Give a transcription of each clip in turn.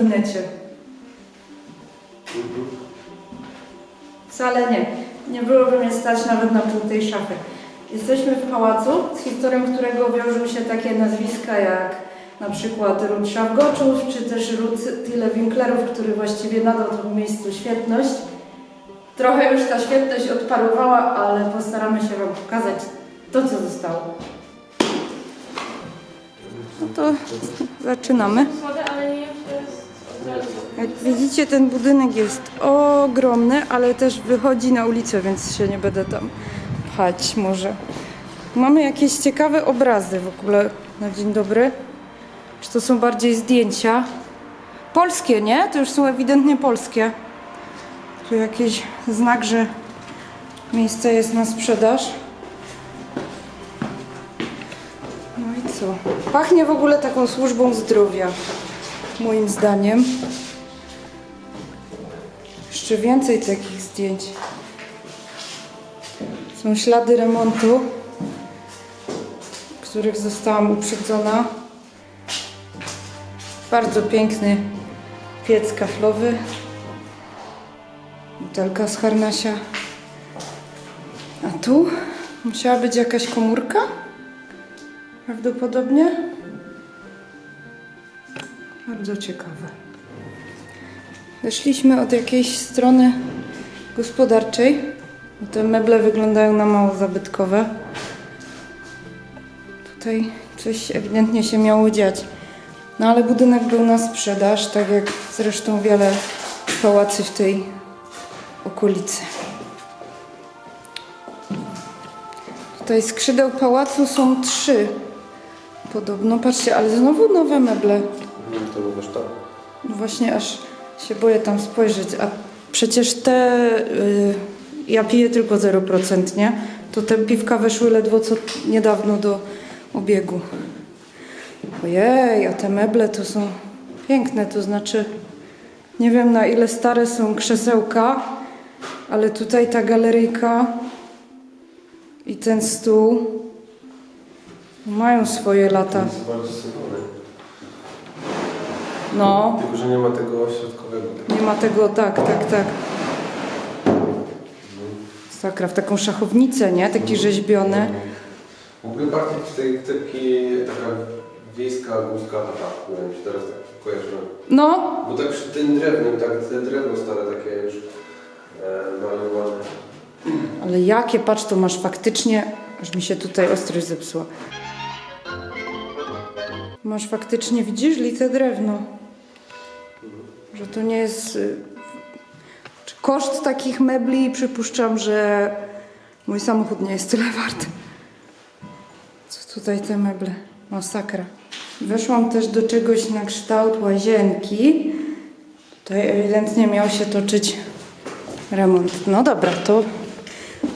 gabinecie. Wcale nie. Nie byłoby mnie stać nawet na pół tej szafy. Jesteśmy w pałacu, z historią którego wiążą się takie nazwiska jak na przykład Ród Szawgoczów, czy też Ród Tyle Winklerów, który właściwie nadał temu miejscu świetność. Trochę już ta świetność odparowała, ale postaramy się Wam pokazać to, co zostało. No to zaczynamy. Ale nie. Jak widzicie, ten budynek jest ogromny, ale też wychodzi na ulicę, więc się nie będę tam pchać może. Mamy jakieś ciekawe obrazy w ogóle na dzień dobry. Czy to są bardziej zdjęcia? Polskie, nie? To już są ewidentnie polskie. Tu jakiś znak, że miejsce jest na sprzedaż. No i co? Pachnie w ogóle taką służbą zdrowia, moim zdaniem. Jeszcze więcej takich zdjęć. Są ślady remontu, których zostałam uprzedzona. Bardzo piękny piec kaflowy. Butelka z harnasia. A tu musiała być jakaś komórka? Prawdopodobnie. Bardzo ciekawe. Weszliśmy od jakiejś strony gospodarczej. Te meble wyglądają na mało zabytkowe. Tutaj coś ewidentnie się miało dziać. No ale budynek był na sprzedaż, tak jak zresztą wiele pałacy w tej okolicy. Tutaj skrzydeł pałacu są trzy. Podobno, patrzcie, ale znowu nowe meble. To. No Właśnie aż się boję tam spojrzeć, a przecież te, y, ja piję tylko 0%, nie? To te piwka weszły ledwo co niedawno do obiegu. Ojej, a te meble to są piękne, to znaczy nie wiem na ile stare są krzesełka, ale tutaj ta galeryjka i ten stół mają swoje lata. Jest bardzo. No, Tylko, że nie ma tego środkowego. Nie ma tego, tak, tak, tak. Sakra, w taką szachownicę, nie? Taki rzeźbiony. W ogóle bardziej tutaj taki taka wiejska, górska chata, która mi się teraz tak. No, Bo tak przy tym drewnem, tak te drewno stare takie już e, malowane. ale jakie, patrz, to masz faktycznie, aż mi się tutaj ostrość zepsuła. Masz faktycznie, widzisz, lite drewno. Że to nie jest... y, koszt takich mebli, przypuszczam, że mój samochód nie jest tyle wart. Co tutaj te meble? Masakra. Weszłam też do czegoś na kształt łazienki. Tutaj ewidentnie miał się toczyć remont. No dobra, to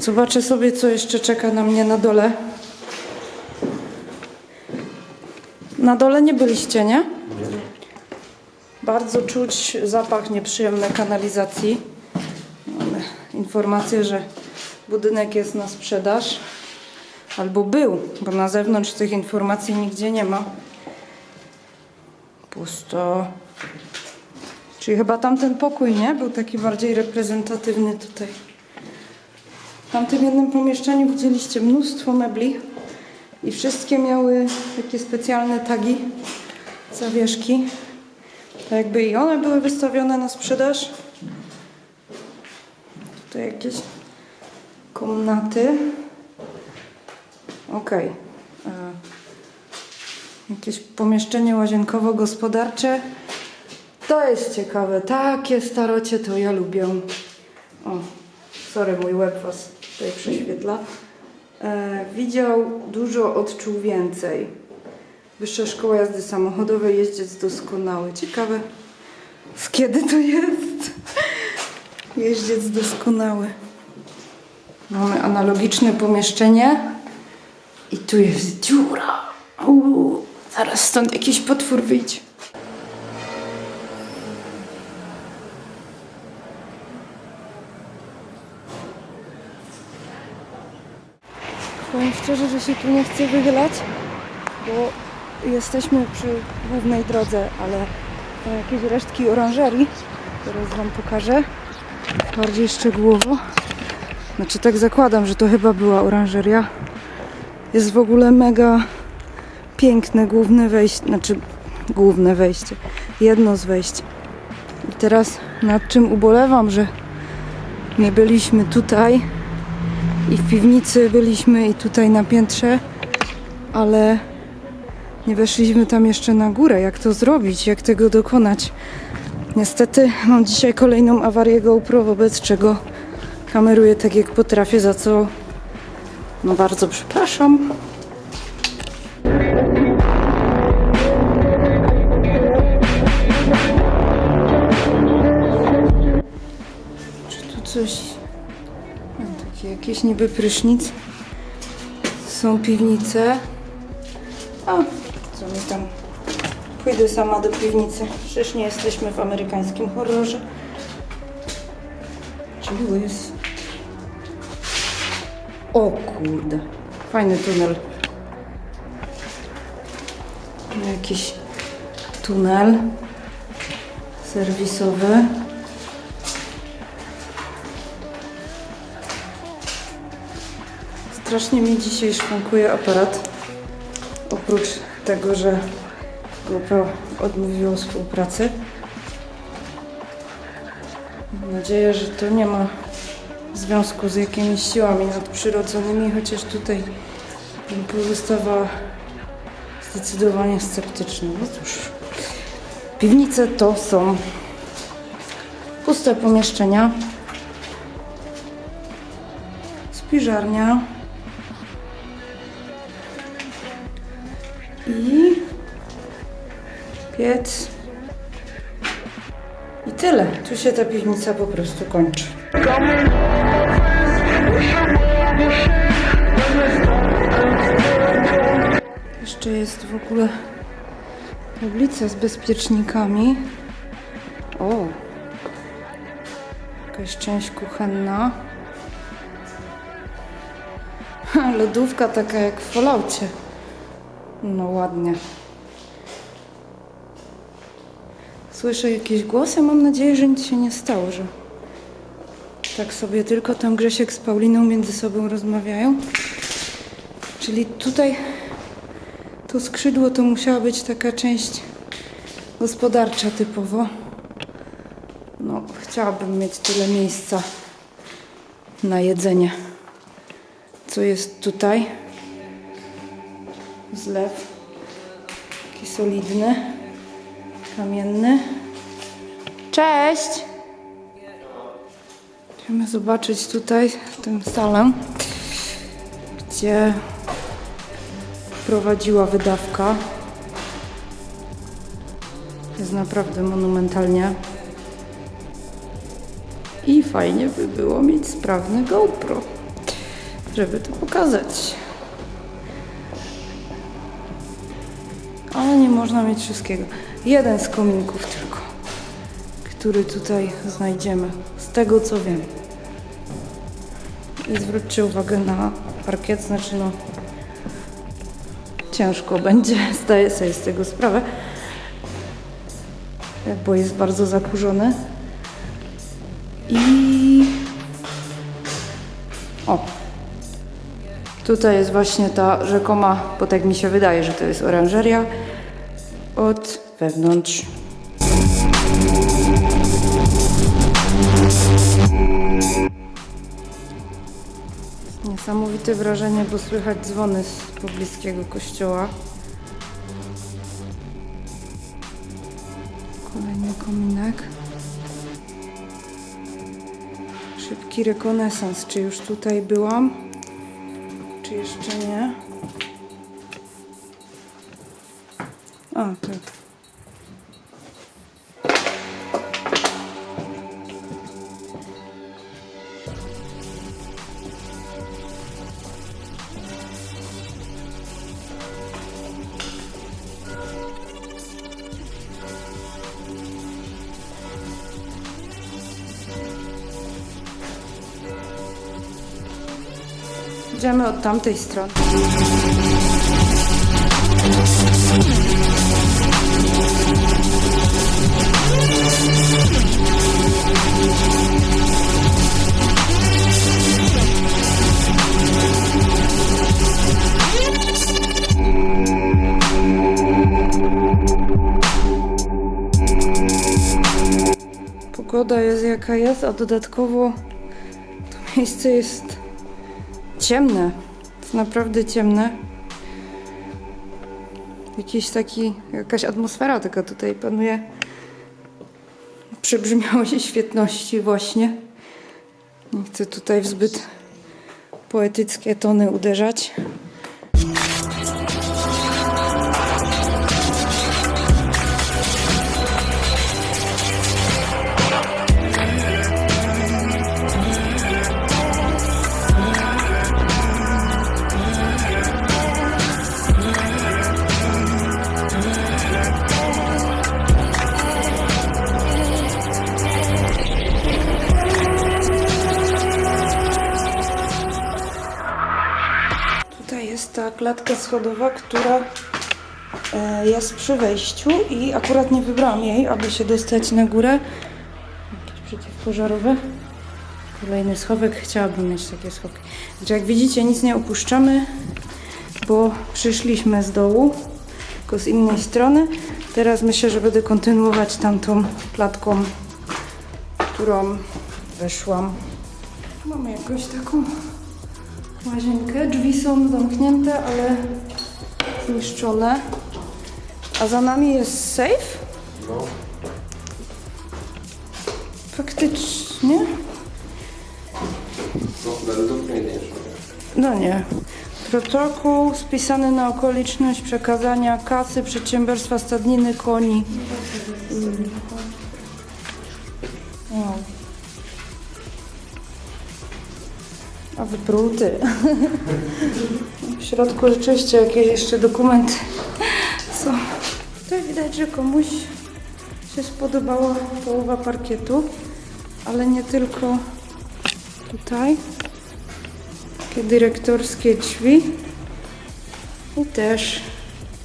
zobaczę sobie, co jeszcze czeka na mnie na dole. Na dole nie byliście, nie? Bardzo czuć zapach nieprzyjemnej kanalizacji. Mamy informację, że budynek jest na sprzedaż. Albo był, bo na zewnątrz tych informacji nigdzie nie ma. Pusto. Czyli chyba tamten pokój, nie? Był taki bardziej reprezentatywny tutaj. W tamtym jednym pomieszczeniu widzieliście mnóstwo mebli i wszystkie miały takie specjalne tagi, zawieszki. Jakby i one były wystawione na sprzedaż. Tutaj jakieś komnaty. Okej. E, Jakieś pomieszczenie łazienkowo-gospodarcze. To jest ciekawe. Takie starocie to ja lubię. O, sorry, mój łeb was tutaj prześwietla. E, widział dużo, odczuł więcej. Wyższa Szkoła Jazdy Samochodowej, jeździec doskonały. Ciekawe, z kiedy to jest? Jeździec doskonały. Mamy analogiczne pomieszczenie. I tu jest dziura. Uuu, zaraz stąd jakiś potwór wyjdzie. Powiem szczerze, że się tu nie chcę wychylać, bo jesteśmy przy głównej drodze, ale jakieś resztki oranżerii. Teraz Wam pokażę bardziej szczegółowo. Znaczy tak zakładam, że to chyba była oranżeria. Jest w ogóle mega piękne główne wejście, znaczy główne wejście, jedno z wejść. I teraz nad czym ubolewam, że nie byliśmy tutaj i w piwnicy byliśmy i tutaj na piętrze, ale nie weszliśmy tam jeszcze na górę. Jak to zrobić? Jak tego dokonać? Niestety mam dzisiaj kolejną awarię GoPro, wobec czego kameruję tak jak potrafię, za co no bardzo przepraszam. Czy tu coś... Mam takie jakieś niby prysznic. Są piwnice. A, tam... Pójdę sama do piwnicy. Przecież nie jesteśmy w amerykańskim horrorze. Czy było jest... O kurde. Fajny tunel. Jakiś tunel serwisowy. Strasznie mi dzisiaj szwankuje aparat. Oprócz tego, że GoPro odmówiło współpracy. Mam nadzieję, że to nie ma związku z jakimiś siłami nadprzyrodzonymi, chociaż tutaj bym pozostawała zdecydowanie sceptyczna. No cóż, piwnice to są puste pomieszczenia, spiżarnia piec. I tyle. Tu się ta piwnica po prostu kończy. Jeszcze jest w ogóle tablica z bezpiecznikami. O! Jakaś część kuchenna. Lodówka taka jak w Falloutie. No ładnie. Słyszę jakieś głosy. Mam nadzieję, że nic się nie stało, że tak sobie tylko tam Grzesiek z Pauliną między sobą rozmawiają. Czyli tutaj to skrzydło to musiała być taka część gospodarcza typowo. No, chciałabym mieć tyle miejsca na jedzenie. Co jest tutaj? Zlew. Taki solidny, kamienny. Cześć! Chcemy zobaczyć tutaj tę salę, gdzie prowadziła wydawka. Jest naprawdę monumentalnie. I fajnie by było mieć sprawny GoPro, żeby to pokazać. Ale nie można mieć wszystkiego. Jeden z kominków tylko, który tutaj znajdziemy, z tego co wiem. I zwróćcie uwagę na parkiet, znaczy no ciężko będzie, zdaję sobie z tego sprawę, bo jest bardzo zakurzony. I o, tutaj jest właśnie ta rzekoma, bo tak mi się wydaje, że to jest oranżeria od wewnątrz. Niesamowite wrażenie, bo słychać dzwony z pobliskiego kościoła. Kolejny kominek. Szybki rekonesans. Czy już tutaj byłam? Czy jeszcze nie? A, tak. Idziemy od tamtej strony. Pogoda jest jaka jest, a dodatkowo to miejsce jest ciemne. Jest naprawdę ciemne. Jakiś taki, jakaś atmosfera taka tutaj panuje. Przebrzmiałość świetności właśnie. Nie chcę tutaj w zbyt poetyckie tony uderzać. Tutaj jest ta klatka schodowa, która e, jest przy wejściu i akurat nie wybrałam jej, aby się dostać na górę. Jakieś przeciwpożarowe. Kolejny schowek. Chciałabym mieć takie schowki. Także jak widzicie, nic nie opuszczamy, bo przyszliśmy z dołu, tylko z innej strony. Teraz myślę, że będę kontynuować tamtą klatką, którą weszłam. Mamy jakąś taką łazienkę. Drzwi są zamknięte, ale zniszczone. A za nami jest safe? No. Faktycznie? No. No nie. Protokół spisany na okoliczność przekazania kasy przedsiębiorstwa stadniny koni. A wypruty. W środku rzeczywiście jakieś jeszcze dokumenty są. Tutaj widać, że komuś się spodobała połowa parkietu, ale nie tylko tutaj. Takie dyrektorskie drzwi i też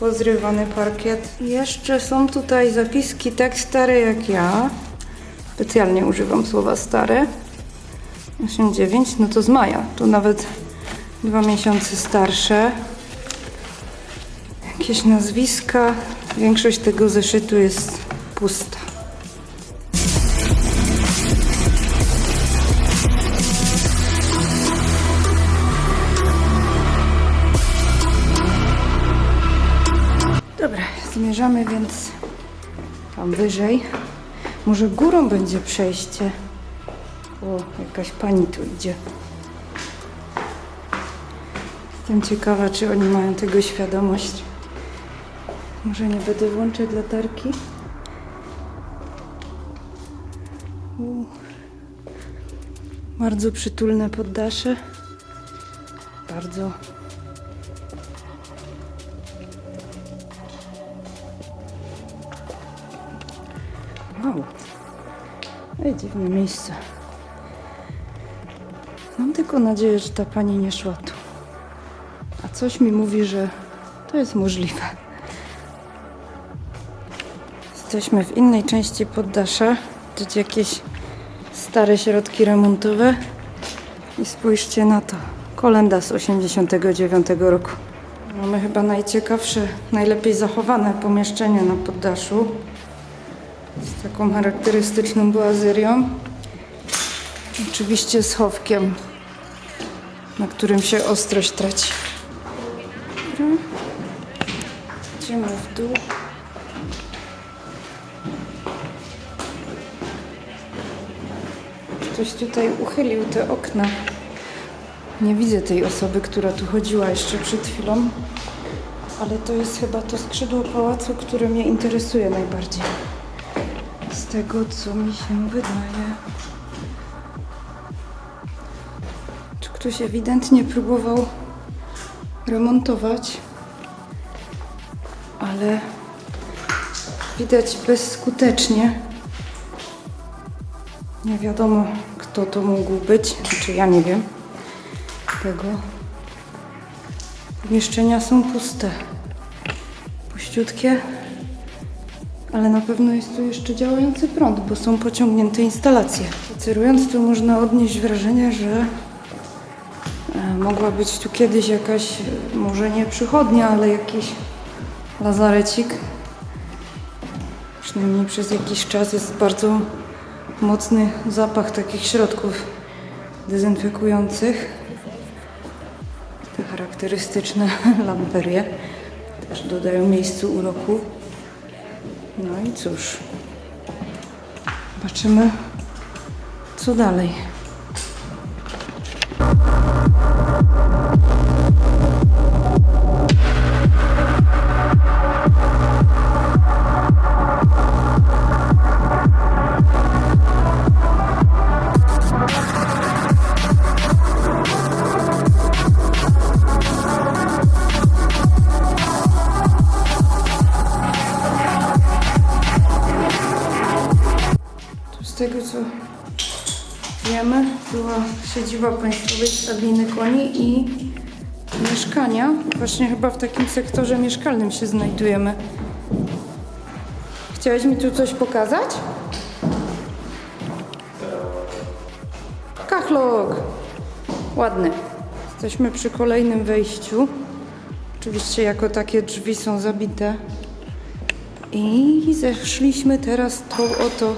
pozrywany parkiet. I jeszcze są tutaj zapiski tak stare jak ja. Specjalnie używam słowa stare. 8-9, no to z maja. Tu nawet dwa miesiące starsze. Jakieś nazwiska. Większość tego zeszytu jest pusta. Dobra, zmierzamy więc tam wyżej. Może górą będzie przejście. O, jakaś pani tu idzie. Jestem ciekawa, czy oni mają tego świadomość. Może nie będę włączać latarki. U. Bardzo przytulne poddasze. Bardzo. Wow. Ej, dziwne miejsce. Mam tylko nadzieję, że ta pani nie szła tu. A coś mi mówi, że to jest możliwe. Jesteśmy w innej części poddasza. Widać jakieś stare środki remontowe. I spójrzcie na to. Kolenda z 89 roku. Mamy chyba najciekawsze, najlepiej zachowane pomieszczenie na poddaszu z taką charakterystyczną boazerią. Oczywiście schowkiem, na którym się ostrość traci. Dobra. Idziemy w dół. Ktoś tutaj uchylił te okna. Nie widzę tej osoby, która tu chodziła jeszcze przed chwilą, ale to jest chyba to skrzydło pałacu, które mnie interesuje najbardziej. Z tego, co mi się wydaje. Ktoś ewidentnie próbował remontować, ale widać bezskutecznie. Nie wiadomo, kto to mógł być, czy ja nie wiem tego. Pomieszczenia są puste. Puściutkie. Ale na pewno jest tu jeszcze działający prąd, bo są pociągnięte instalacje. Spacerując tu można odnieść wrażenie, że mogła być tu kiedyś jakaś, może nie przychodnia, ale jakiś lazarecik. Przynajmniej przez jakiś czas jest bardzo mocny zapach takich środków dezynfekujących. Te charakterystyczne lamperie też dodają miejscu uroku. No i cóż, zobaczymy co dalej. Tego co wiemy, była siedziba Państwowej Stadniny Koni i mieszkania. Właśnie chyba w takim sektorze mieszkalnym się znajdujemy. Chciałeś mi tu coś pokazać? Kachlok! Ładny. Jesteśmy przy kolejnym wejściu. Oczywiście jako takie drzwi są zabite. I zeszliśmy teraz tą oto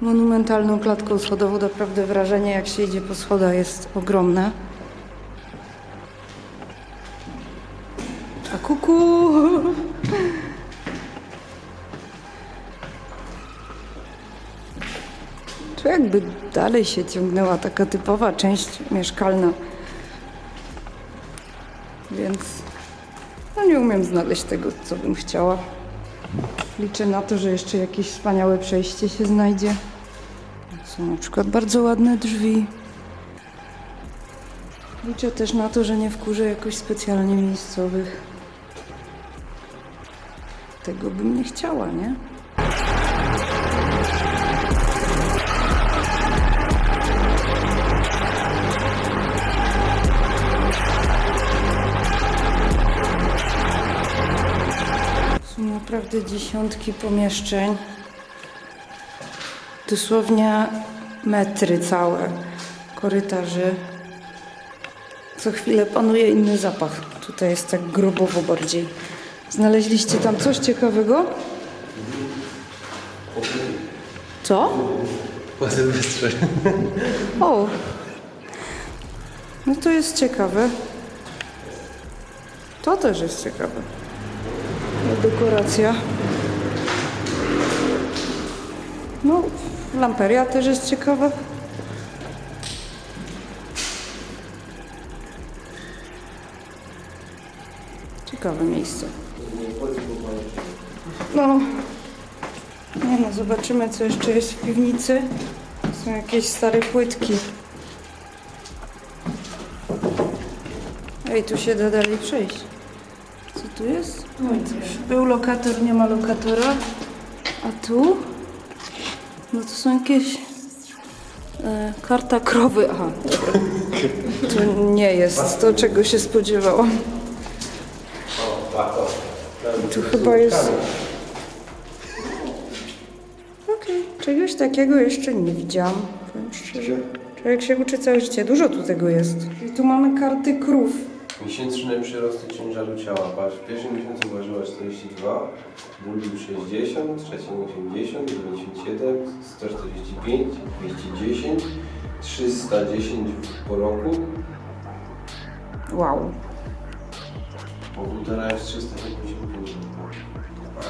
monumentalną klatką schodową. Naprawdę wrażenie, jak się idzie po schodach, jest ogromne. A kuku! Tu jakby dalej się ciągnęła taka typowa część mieszkalna. Więc no nie umiem znaleźć tego, co bym chciała. Liczę na to, że jeszcze jakieś wspaniałe przejście się znajdzie. Są na przykład bardzo ładne drzwi. Liczę też na to, że nie wkurzę jakoś specjalnie miejscowych. Tego bym nie chciała, nie? Są naprawdę dziesiątki pomieszczeń. Dosłownie metry całe korytarzy. Co chwilę panuje inny zapach. Tutaj jest tak grobowo bardziej. Znaleźliście tam coś ciekawego? Co? Po Sylwestrze. O! No to jest ciekawe. To też jest ciekawe. Dekoracja. No, lamperia też jest ciekawa. Ciekawe miejsce. No, nie no, zobaczymy co jeszcze jest w piwnicy. Są jakieś stare płytki. Ej, tu się da dalej przejść. Co tu jest? No i coś. Był lokator, nie ma lokatora. A tu? No to są jakieś... E, karta krowy. Aha, dobra. To nie jest to, czego się spodziewałam. Tu chyba jest... Okej, czegoś takiego jeszcze nie widziałam. Powiem szczerze. Człowiek się uczy całe życie. Dużo tu tego jest. I tu mamy karty krów. Miesięczne przyrosty ciężaru ciała. Patrz, w pierwszym miesiącu ważyła 42, w drugim 60, w trzecim 80, 97, 145, 210, 310 po roku. Wow. Po półtora jest 375.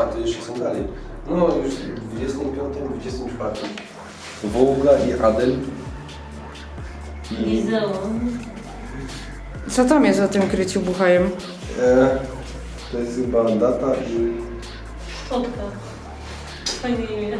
A, to jeszcze są dalej. No, już w 25, 24. Wołga i Adel. I Lizeum. Co tam jest za tym kryciu buchajem? e, to jest chyba data i Spotka. Fajne imię.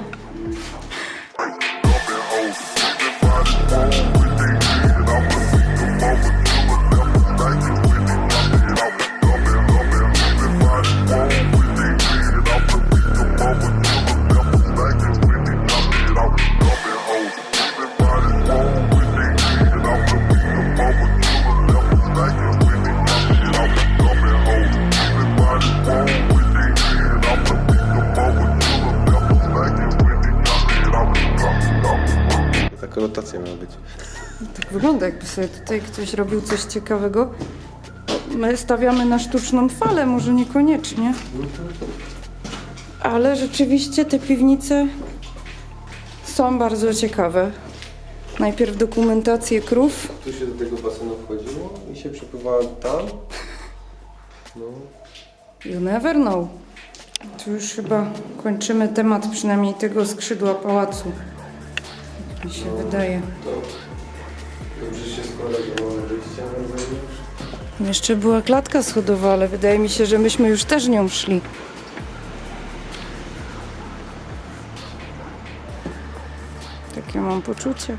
Wygląda, jakby sobie tutaj ktoś robił coś ciekawego. My stawiamy na sztuczną falę, może niekoniecznie. Ale rzeczywiście te piwnice są bardzo ciekawe. Najpierw dokumentację krów. Tu się do tego basenu wchodziło i się przepływało tam. No, You never know. Tu już chyba kończymy temat przynajmniej tego skrzydła pałacu. Jak mi się wydaje. to dobrze się składa, że. Jeszcze była klatka schodowa, ale wydaje mi się, że myśmy już też nią szli. Takie mam poczucie.